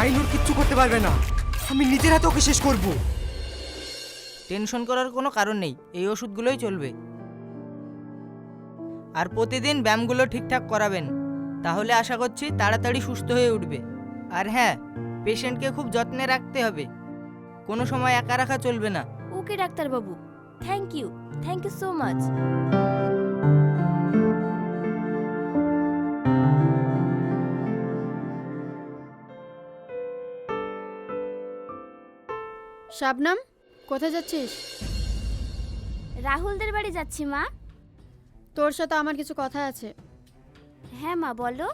আইন ওর কিচ্ছু করতে পারবে না। আমি নিজের হাতে ওকে শেষ করব। টেনশন করার কোনো কারণ নেই। এই ওষুধগুলোই চলবে। আর প্রতিদিন ব্যায়ামগুলো ঠিকঠাক করাবেন। তাহলে আশা করছি তাড়াতাড়ি সুস্থ হয়ে উঠবে। আর হ্যাঁ পেশেন্টকে খুব যত্নে রাখতে হবে। কোনো সময় একা রাখা চলবে না। ওকে ডাক্তারবাবু thank you thank you so much Shabnam কোথায় যাচ্ছিস? রাহুলদের বাড়ি যাচ্ছি মা। তোর সাথে আমার কিছু কথা আছে। হ্যাঁ মা বলো।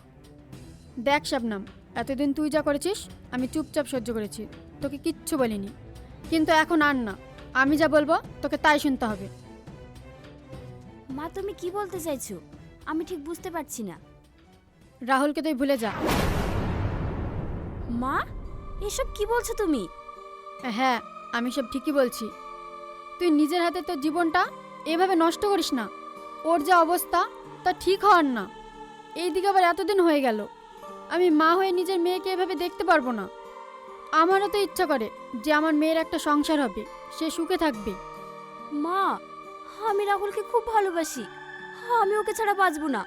দেখ শাবনাম এতদিন তুই যা করেছিস আমি চুপচাপ সহ্য করেছি। তোকে কিচ্ছু বলিনি। কিন্তু এখন আর না। আমি যা বলব তোকে তাই শুনতে হবে। মা তুমি কি বলতে চাইছো? আমি ঠিক বুঝতে পারছি না। রাহুলকে তুই ভুলে যা। মা এসব কি বলছো তুমি? হ্যাঁ আমি সব ঠিকই বলছি। তুই নিজের হাতে তোর জীবনটা এভাবে নষ্ট করিস না। ওর যা অবস্থা, তা ঠিক হওয়ার না। এই দিকে আবার এতদিন হয়ে গেল। আমি মা হয়ে নিজের মেয়েকে এভাবে দেখতে পারব না। আমারও তো ইচ্ছা করে যে আমার মেয়ের একটা সংসার হবে, সে সুখে থাকবে। মা, আমি রাহুলকে খুব ভালোবাসি। আমি ওকে ছাড়া বাঁচবো না।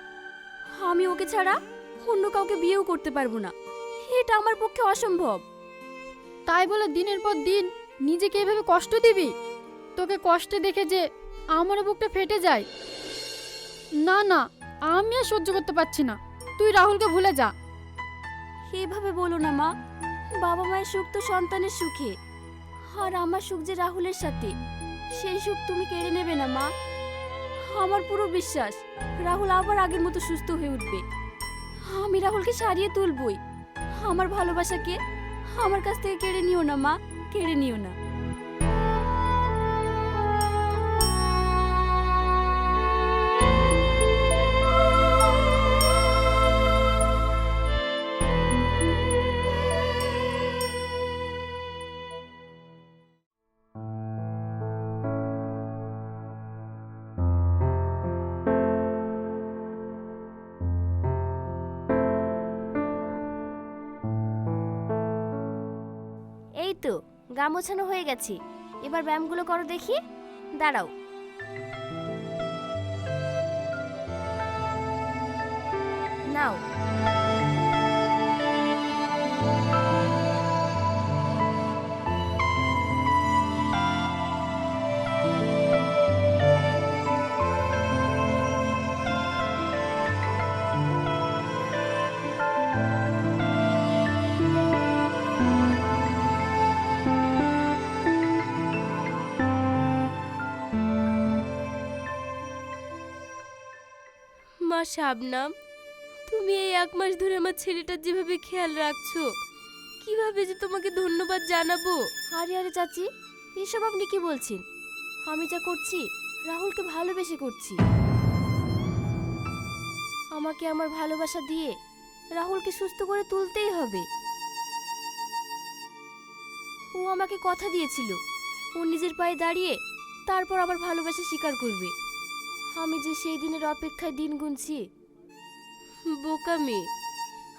আমি ওকে ছাড়া অন্য কাউকে বিয়েও করতে পারব না। এটা আমার পক্ষে অসম্ভব। তাই বলে দিনের পর দিন নিজেকে এভাবে কষ্ট দিবি? তোকে কষ্টে দেখে যে আমারও বুকটা ফেটে যায়। না না, আমি আর সহ্য করতে পারছি না। তুই রাহুলকে ভুলে যা। এভাবে বলো না, মা। বাবা মায়ের সুখ তো সন্তানের সুখে। আর আমার সুখ যে রাহুলের সাথে, সেই সুখ তুমি কেড়ে নেবে না, মা। আমার পুরো বিশ্বাস, রাহুল আবার আগের মতো সুস্থ হয়ে উঠবে। আমি রাহুলকে সারিয়ে তুলবই। আমার ভালোবাসাকে আমার কাছ থেকে কেড়ে নিও না মা। কেড়ে নিও না। এই তো গা মোছানো হয়ে গেছে। এবার ব্যায়ামগুলো করো দেখি। দাঁড়াও। নাও। শাবনাম, তুমি এই এক মাস ধরে আমার ছেলেটার যেভাবে খেয়াল রাখছো, কীভাবে যে তোমাকে ধন্যবাদ জানাব? আরে আরে চাচি, এসব আপনি কি বলছেন? আমি যা করছি, রাহুলকে ভালোবেসে করছি। আমাকে আমার ভালোবাসা দিয়ে রাহুলকে সুস্থ করে তুলতেই হবে। ও আমাকে কথা দিয়েছিল, ও নিজের পায়ে দাঁড়িয়ে তারপর আবার ভালোবাসা স্বীকার করবে। আমি যে সেই দিনের অপেক্ষায় দিন গুনছি। বোকা মেয়ে,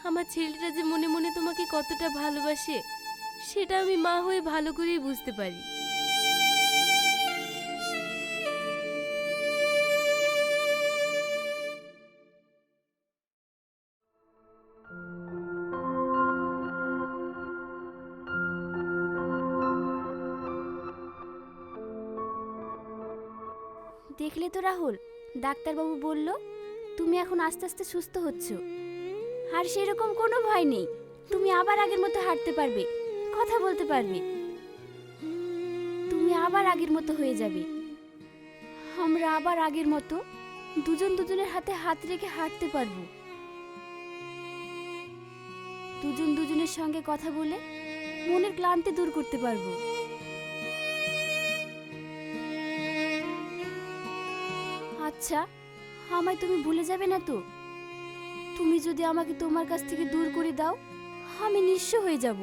আমার ছেলেটা যে মনে মনে তোমাকে কতটা ভালোবাসে, সেটা আমি মা হয়ে ভালো করেই বুঝতে পারি। দেখলে তো রাহুল, ডাক্তারবাবু বলল, তুমি এখন আস্তে আস্তে সুস্থ হচ্ছ। আর সেরকম কোনো ভয় নেই, তুমি আবার আগের মতো হাঁটতে পারবে, কথা বলতে পারবে। তুমি আবার আগের মতো হয়ে যাবে। আমরা আবার আগের মতো দুজন দুজনের হাতে হাত রেখে হাঁটতে পারব। দুজন দুজনের সঙ্গে কথা বলে মনের ক্লান্তি দূর করতে পারব। আচ্ছা আমায় তুমি ভুলে যাবে না তো? তুমি যদি আমাকে তোমার কাছ থেকে দূর করে দাও, আমি নিঃস্ব হয়ে যাব।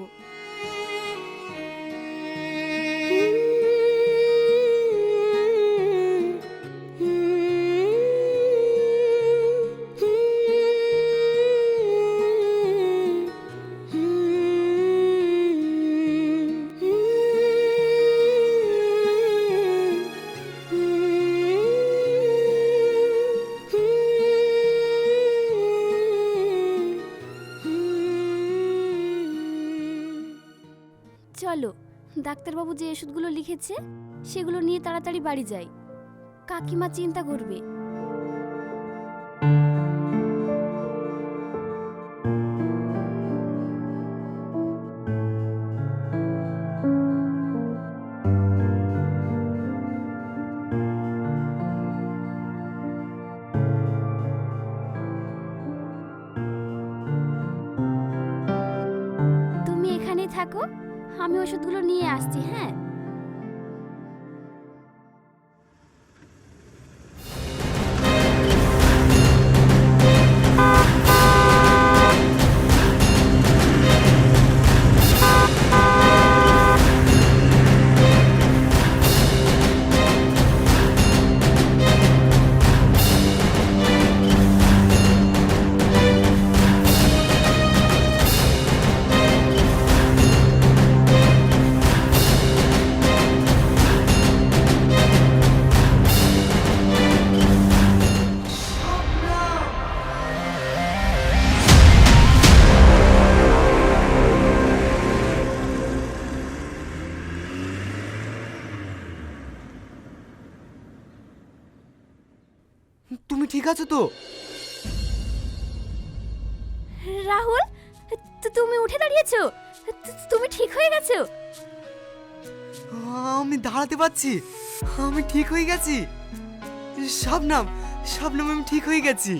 চলো ডাক্তারবাবু যে ওষুধগুলো লিখেছে সেগুলো নিয়ে তাড়াতাড়ি বাড়ি যাই। কাকিমা চিন্তা করবে। তুমি ঠিক আছো তো? রাহুল তুমি উঠে দাঁড়িয়েছো? তুমি ঠিক হয়ে গেছো? আমি দাঁড়াতে পারছি। আমি ঠিক হয়ে গেছি। শাবনাম শাবনাম আমি ঠিক হয়ে গেছি।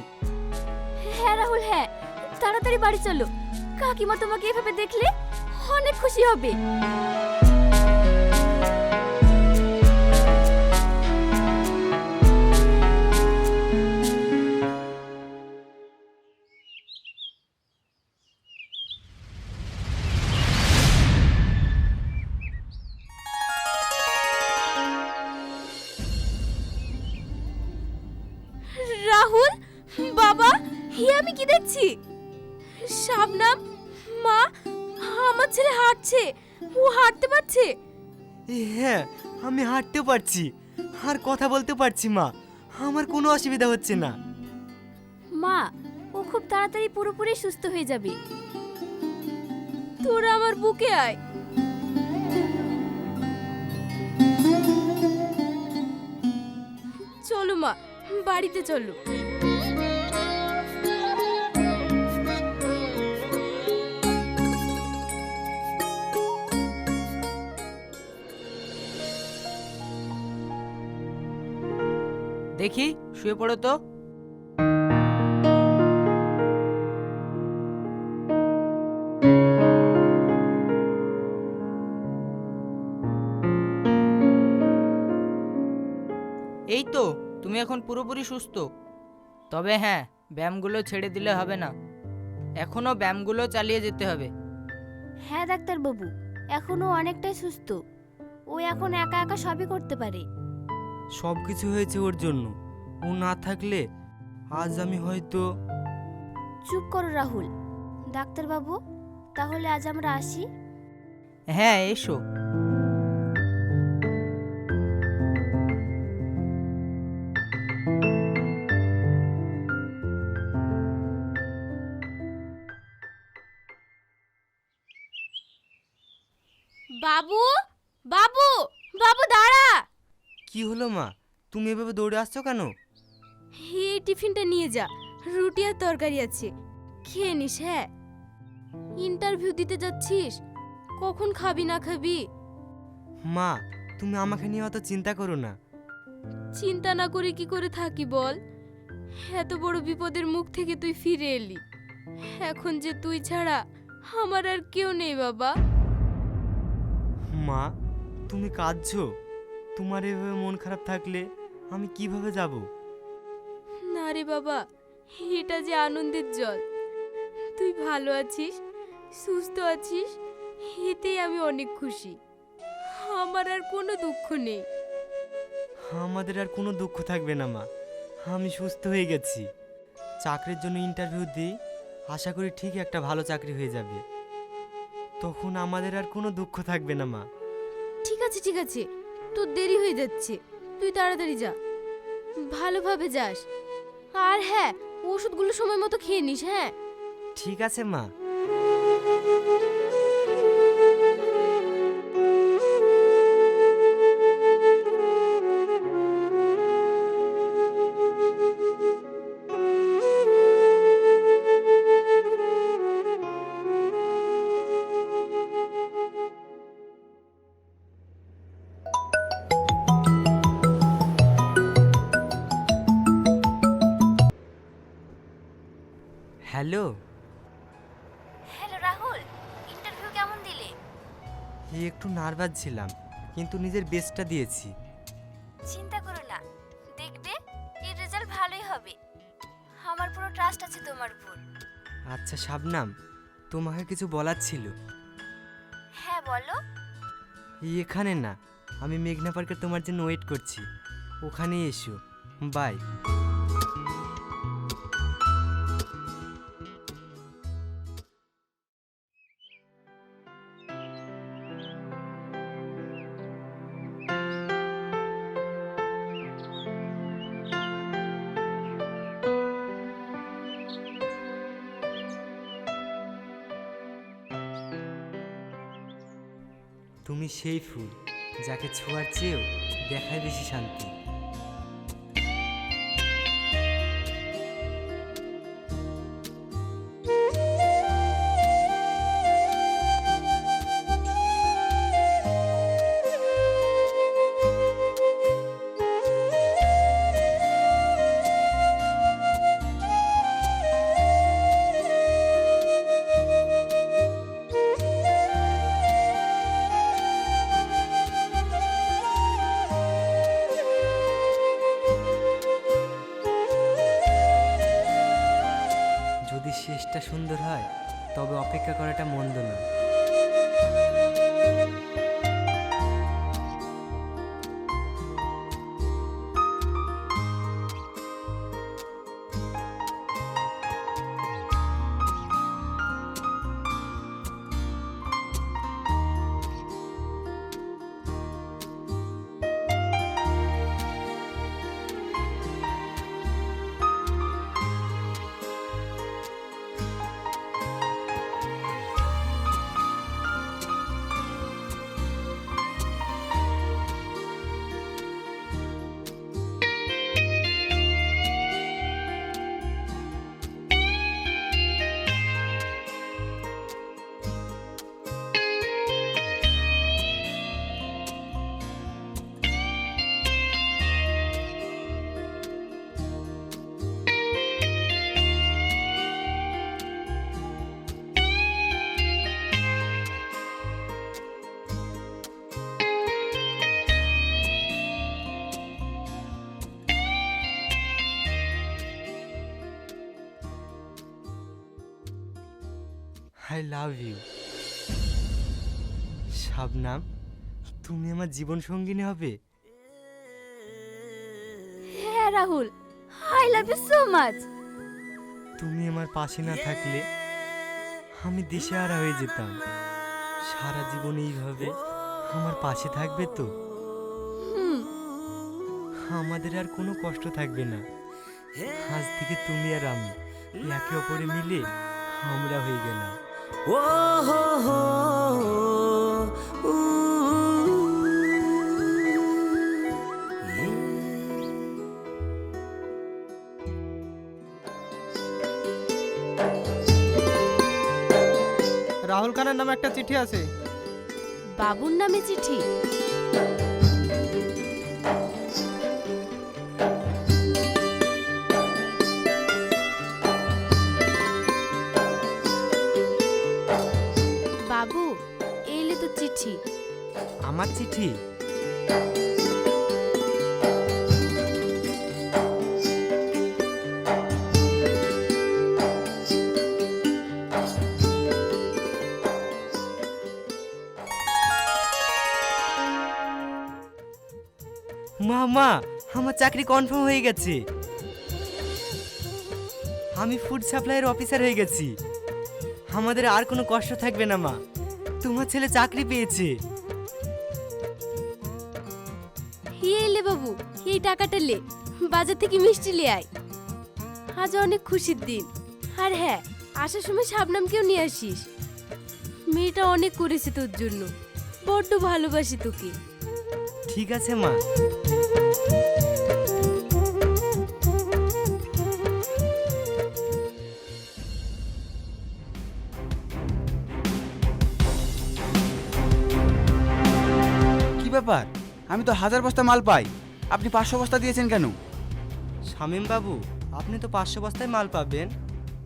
হ্যাঁ রাহুল হ্যাঁ। তাড়াতাড়ি বাড়ি চলো। কাকিমা তোমাকে এভাবে দেখলে অনেক খুশি হবে। আমি কি দেখছি শাবনাম মা আমার ছেলে হাঁটছে। ও হাঁটতে পারছে? হ্যাঁ আমি হাঁটতে পারছি। আর কথা বলতে পারছি মা। আমার কোনো অসুবিধা হচ্ছে না। মা ও খুব তাড়াতাড়ি পুরোপুরি সুস্থ হয়ে যাবে। তোরা আমার বুকে আয়। চলো মা বাড়িতে চলো। দেখি, শুয়ে পড়ো তো। এই তো, তুমি এখন পুরোপুরি সুস্থ। তবে হ্যাঁ ব্যায়ামগুলো ছেড়ে দিলে হবে না। এখনও ব্যায়ামগুলো চালিয়ে যেতে হবে। হ্যাঁ ডাক্তার বাবু এখনও অনেকটাই সুস্থ। ও এখন একা একা সবই করতে পারে। সব কিছু হয়েছে ওর জন্য। ও না থাকলে আজ আমি হয়তো চুপ করো রাহুল। ডাক্তারবাবু তাহলে আজ আমরা আসি। হ্যাঁ এসো। হলো মা তুমি এভাবে দৌড়ে আসছো কেন? এই টিফিনটা নিয়ে যা রুটি আর তরকারি আছে খেয়ে নিস হ্যাঁ? ইন্টারভিউ দিতে যাচ্ছিস কখন খাবি না খাবি? মা তুমি আমাকে নিয়ে অত চিন্তা করো না। চিন্তা না করে কি করে থাকি বল? এত বড় বিপদের মুখ থেকে তুই ফিরে এলি। এখন যে তুই ছাড়া আমার আর কেউ নেই বাবা। মা তুমি কাঁদছো। তোমার এভাবে মন খারাপ থাকলে আমি কীভাবে যাব? না রে বাবা এটা যে আনন্দের জল। তুই ভালো আছিস সুস্থ আছিস এতেই আমি অনেক খুশি। আমার আর কোনো দুঃখ নেই। আমাদের আর কোনো দুঃখ থাকবে না মা। আমি সুস্থ হয়ে গেছি। চাকরির জন্য ইন্টারভিউ দিই আশা করি ঠিক একটা ভালো চাকরি হয়ে যাবে। তখন আমাদের আর কোনো দুঃখ থাকবে না মা। ঠিক আছে ঠিক আছে। তোর দেরি হয়ে যাচ্ছে। তুই তাড়াতাড়ি যা। ভালোভাবে যাস। আর হ্যাঁ ওষুধগুলো সময় মতো খেয়ে নিস হ্যাঁ? ঠিক আছে, মা। একটু নার্ভাস ছিলাম কিন্তু নিজের বেস্টটা দিয়েছি। চিন্তা করো না দেখবে এর রেজাল্ট ভালোই হবে। আমার পুরো ট্রাস্ট আছে তোমার উপর। আচ্ছা শাবনাম তোমাকে কিছু বলার ছিল? হ্যাঁ বলো। এখানে না আমি মেঘনা পার্কে তোমার জন্য ওয়েট করছি। ওখানেই এসো। বাই তুমি সেই ফুল যাকে ছোঁয়ার চেয়েও দেখায় বেশি শান্তি। শেষটা সুন্দর হয় তবে অপেক্ষা করাটা মন্দ না। I love you. শাবনাম তুমি আমার জীবন সঙ্গিনী হবে? হ্যাঁ Rahul I love you so much. তুমি আমার পাশে না থাকলে আমি দেশে দিশেহারা হয়ে যেতাম। সারা জীবন এইভাবে আমার পাশে থাকবে তো? আমাদের আর কোনো কষ্ট থাকবে না। আজ থেকে তুমি আর আমি একে অপরে মিলে আমরা হয়ে গেলাম। রাহুল খানের নামে একটা চিঠি আছে। বাবুর নামে চিঠি? চিঠি মা মা, আমার চাকরি কনফার্ম হয়ে গেছে। আমি ফুড সাপ্লাইয়ের অফিসার হয়ে গেছি। আমাদের আর কোনো কষ্ট থাকবে না, মা। তোমার ছেলে চাকরি পেয়েছে। এলে বাবু, এই টাকাটা লে। বাজার থেকে মিষ্টি লে আয়। আজ অনেক খুশির দিন। আর হ্যাঁ আসার সময় শাবনামকেও নিয়ে আসিস। মেয়েটা অনেক করেছে তোর জন্য। বড্ড ভালোবাসি তোকে। ঠিক আছে, মা। কি ব্যাপার? আমি তো হাজার বস্তা মাল পাই। আপনি পাঁচশো বস্তা দিয়েছেন কেন? শামীম বাবু আপনি তো পাঁচশো বস্তায় মাল পাবেন।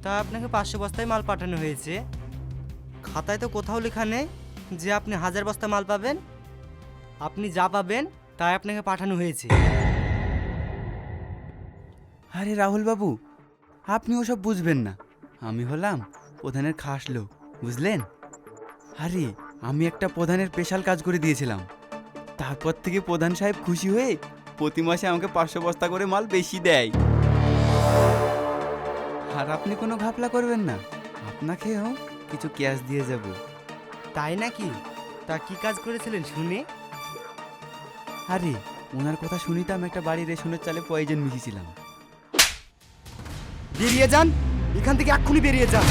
তা আপনাকে পাঁচশো বস্তায় মাল পাঠানো হয়েছে। খাতায় তো কোথাও লেখা নেই যে আপনি হাজার বস্তা মাল পাবেন। আপনি যা পাবেন তাই আপনাকে পাঠানো হয়েছে। আরে রাহুল বাবু আপনি ওসব বুঝবেন না। আমি হলাম প্রধানের খাস লোক বুঝলেন? আরে আমি একটা প্রধানের স্পেশাল কাজ করে দিয়েছিলাম। তারপর থেকে প্রধান সাহেব খুশি হয়ে প্রতি মাসে আমাকে পাঁচশো বস্তা করে মাল বেশি দেয়। আর আপনি কোনো ঘাপলা করবেন না। আপনাকেও কিছু ক্যাশ দিয়ে যাব। তাই নাকি? তা কি কাজ করেছিলেন শুনে? আরে ওনার কথা শুনি তো আমি একটা বাড়ি রেশনের চালে পয়জন মিশিয়েছিলাম। বেরিয়ে যান! এখান থেকে এক্ষুনি বেরিয়ে যান!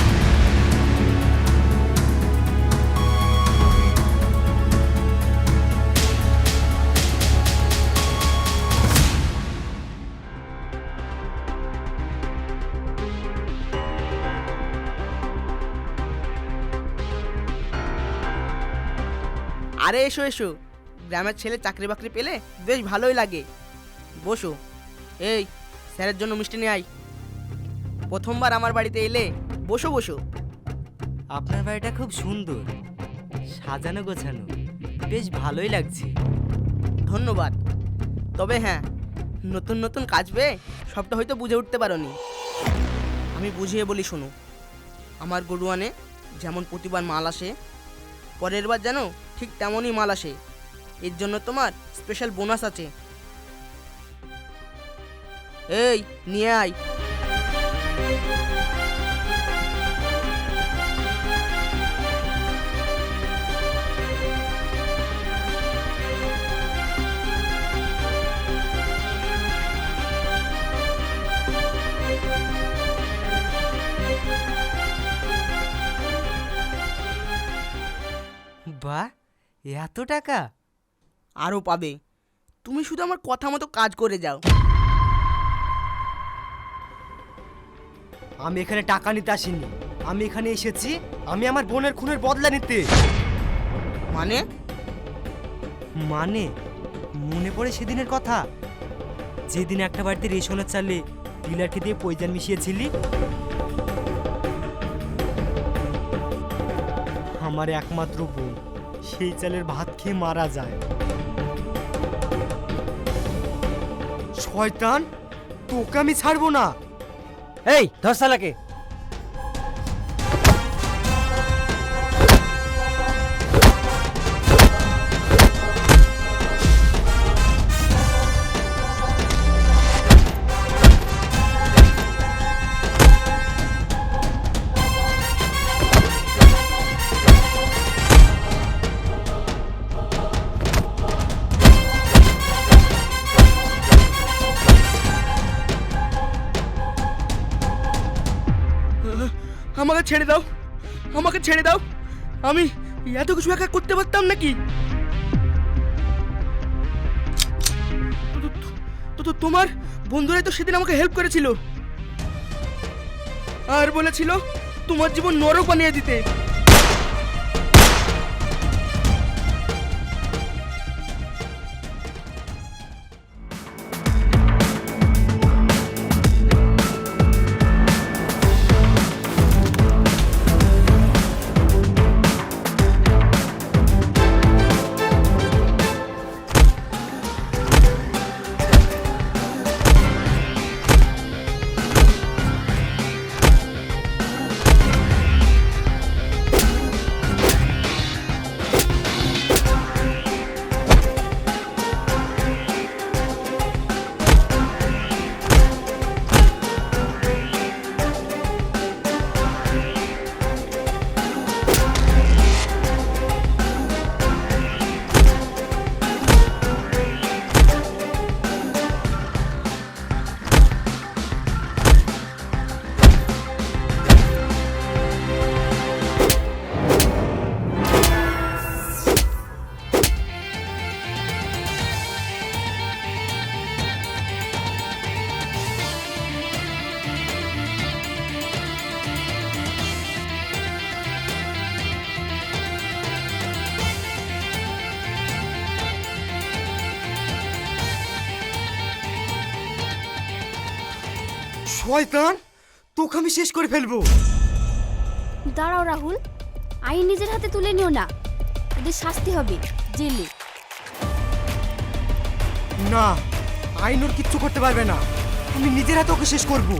আরে এসো এসো। গ্রামের ছেলে চাকরি বাকরি পেলে বেশ ভালোই লাগে। বসো। এই স্যারের জন্য মিষ্টি নিয়ে আয়। প্রথমবার আমার বাড়িতে এলে বসো বসো। আপনার বাড়িটা খুব সুন্দর। সাজানো গোছানো। বেশ ভালোই লাগছে। ধন্যবাদ। তবে হ্যাঁ নতুন নতুন কাজ পেয়ে সবটা হয়তো বুঝে উঠতে পারোনি। আমি বুঝিয়ে বলি শোনো। আমার গরুয়ানে যেমন প্রতিবার মাল আসে পরের বার যেন ঠিক তেমনই মাল আসে। এর জন্য তোমার স্পেশাল বোনাস আছে। এই নিয়ে আয়। এত টাকা? আরও পাবে। তুমি শুধু আমার কথা মতো কাজ করে যাও। আমি এখানে টাকা নিতে আসিনি। আমি এখানে এসেছি আমি আমার বোনের খুনের বদলা নিতে। মানে? মানে? মনে পড়ে সেদিনের কথা? যেদিন একটা বাড়িতে রেশনের চালে পিলারকে দিয়ে পয়জান মিশিয়েছিলি? আমার একমাত্র বোন সেই চালের ভাত খেয়ে মারা যায়। শয়তান তোকে আমি ছাড়বো না। এই ধর শালাকে। ছেড়ে দাও। আমাকে ছেড়ে দাও। আমি এত কিছু একা করতে পারতাম নাকি? তো- তোমার বন্ধুরাই তো সেদিন আমাকে হেল্প করেছিল। আর বলেছিল তোমার জীবন নরক বানিয়ে দিতে। শয়তান তোকে আমি শেষ করে ফেলব। দাঁড়াও রাহুল আইন নিজের হাতে তুলে নিও না। ওদের শাস্তি হবে জেলে। না আইন ওর কিচ্ছু করতে পারবে না। আমি নিজের হাতে ওকে শেষ করব।